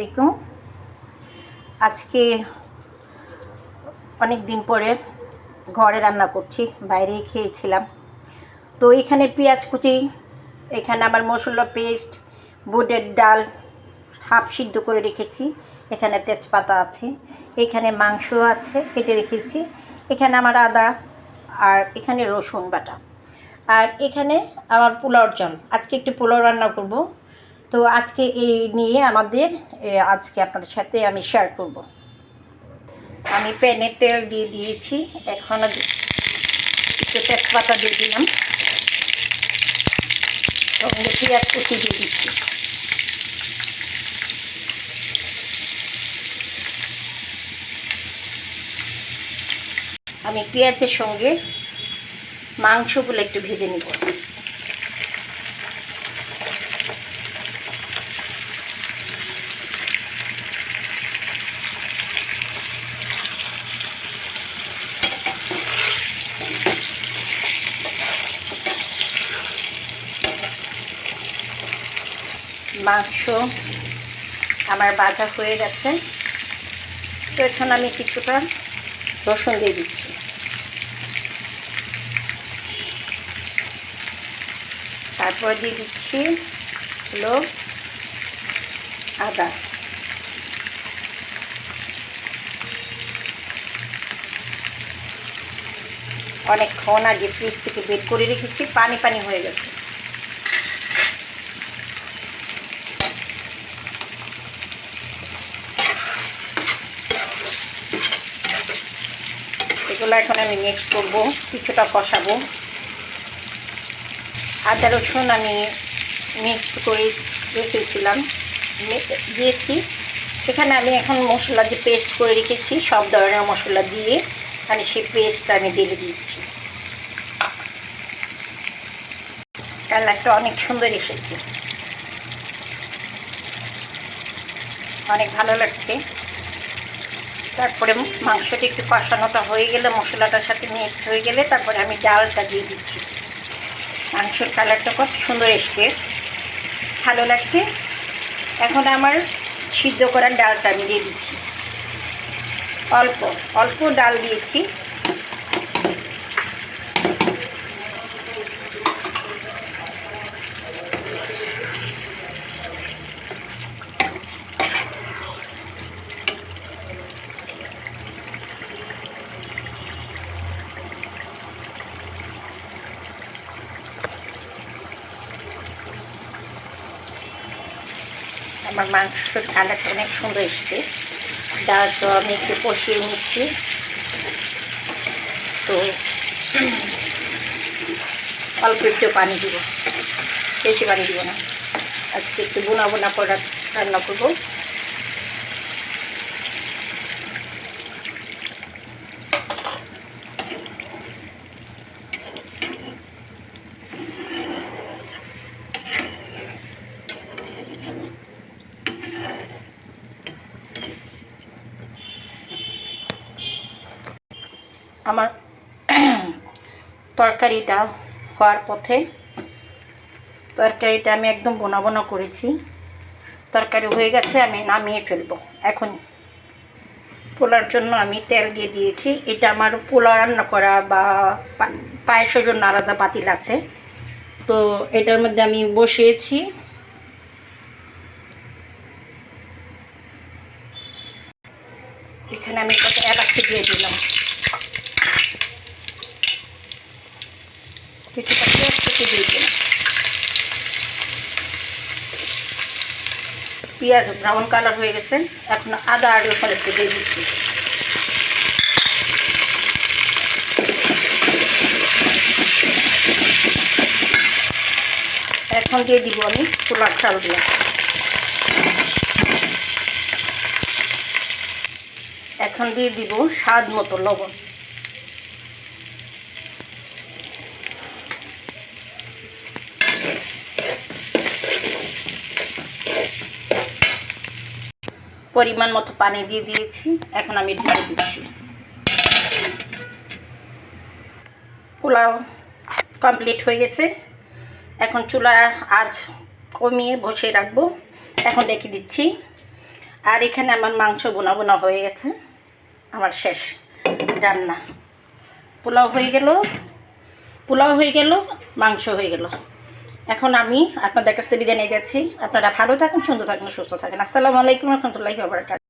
আলাইকুম। আজকে অনেক দিন পরে ঘরে রান্না করছি বাইরেই খেয়েছিলাম। তো এখানে পেঁয়াজ কুচি, এখানে আমার মশলা পেস্ট, বুটের ডাল হাফ সিদ্ধ করে রেখেছি। এখানে তেজপাতা আছে, এখানে মাংস আছে, কেটে রেখেছি। এখানে আমার আদা আর এখানে রসুন বাটা। আর এখানে আমার পোলাওর জল। আজকে একটু পোলাও রান্না করব। তো আজকে এই নিয়ে আমাদের আজকে আপনাদের সাথে আমি শেয়ার করব। আমি প্যানে তেল দিয়ে দিয়েছি, এখন একটু তেজপাতা দিয়ে দিলাম। পেঁয়াজ কুচি দিয়ে দিচ্ছি। আমি পেঁয়াজের সঙ্গে মাংসগুলো একটু ভেজে নিব। মাংস আমার ভাজা হয়ে গেছে। তো এখন আমি কিছুটা রসুন দিয়ে দিচ্ছি। তারপর দিয়ে দিচ্ছি হলো আদা। অনেকক্ষণ আগে ফ্রিজ থেকে বের করে রেখেছি, পানি পানি হয়ে গেছে। এগুলো এখন আমি মিক্স করব, কিছুটা কষাবো। আদা, রসুন আমি মিক্সড করে রেখেছিলাম। দিয়েছি। এখানে আমি এখন মশলা যে পেস্ট করে রেখেছি, সব ধরনের মশলা দিয়ে আমি সেই পেস্টটা আমি ঢেলে দিচ্ছি কালারটা অনেক সুন্দর এসেছে। অনেক ভালো লাগছে। তারপরে মাংসটি একটু কষানোটা হয়ে গেলে, মশলাটার সাথে মিক্সড হয়ে গেলে তারপরে আমি ডালটা দিয়ে দিচ্ছি। মাংসর কালারটা কত সুন্দর এসছে। ভালো লাগছে? এখন আমার সিদ্ধ করার ডালটা আমি দিয়ে দিচ্ছি। অল্প অল্প ডাল দিয়েছি। আমার মাংসের কালারটা অনেক সুন্দর এসছে। যার তো আমি একটু কষিয়ে নিচ্ছি। তো, অল্প একটু পানি দিব। বেশি পানি দিব না। আজকে একটু বোনা বোনা করার রান্না করব। আমার তরকারিটা হওয়ার পথে তরকারিটা আমি একদম বোনা বোনা করেছি। তরকারি হয়ে গেছে, আমি নামিয়ে ফেলব, এখনই। পোলার জন্য আমি তেল দিয়ে দিয়েছি। এটা আমার পোলা রান্না করা বা পায়েসের জন্য আলাদা পাতিল আছে। তো এটার মধ্যে আমি বসিয়েছি। এখানে আমি কত এলাচি দিয়ে দিলাম। কিছুটা পেঁয়াজ কেটে দিয়ে পেঁয়াজ ব্রাউন কালার হয়ে গেছে, এখন আদা আর রসুন একটু দিয়ে দিচ্ছি। এখন দিয়ে দিব আমি পোলার চাল দিয়ে। এখন দিয়ে দিব স্বাদ মতো লবণ। পরিমাণ মতো পানি দিয়ে দিয়েছি। এখন আমি ঢেলে দিচ্ছি। পোলাও কমপ্লিট হয়ে গেছে। এখন চুলা আজ কমিয়ে বসে রাখব। এখন রেখে দিচ্ছি। আর এখানে আমার মাংস বোনা বোনা হয়ে গেছে। আমার শেষ রান্না। পোলাও হয়ে গেল। পোলাও হয়ে গেল, মাংস হয়ে গেল। এখন আমি আপনাদের কাছ থেকে বিদায় নিয়ে যাচ্ছি। আপনারা ভালো থাকুন, সুন্দর থাকুন, সুস্থ থাকুন। আসসালামু আলাইকুম রহমতুল্লাহি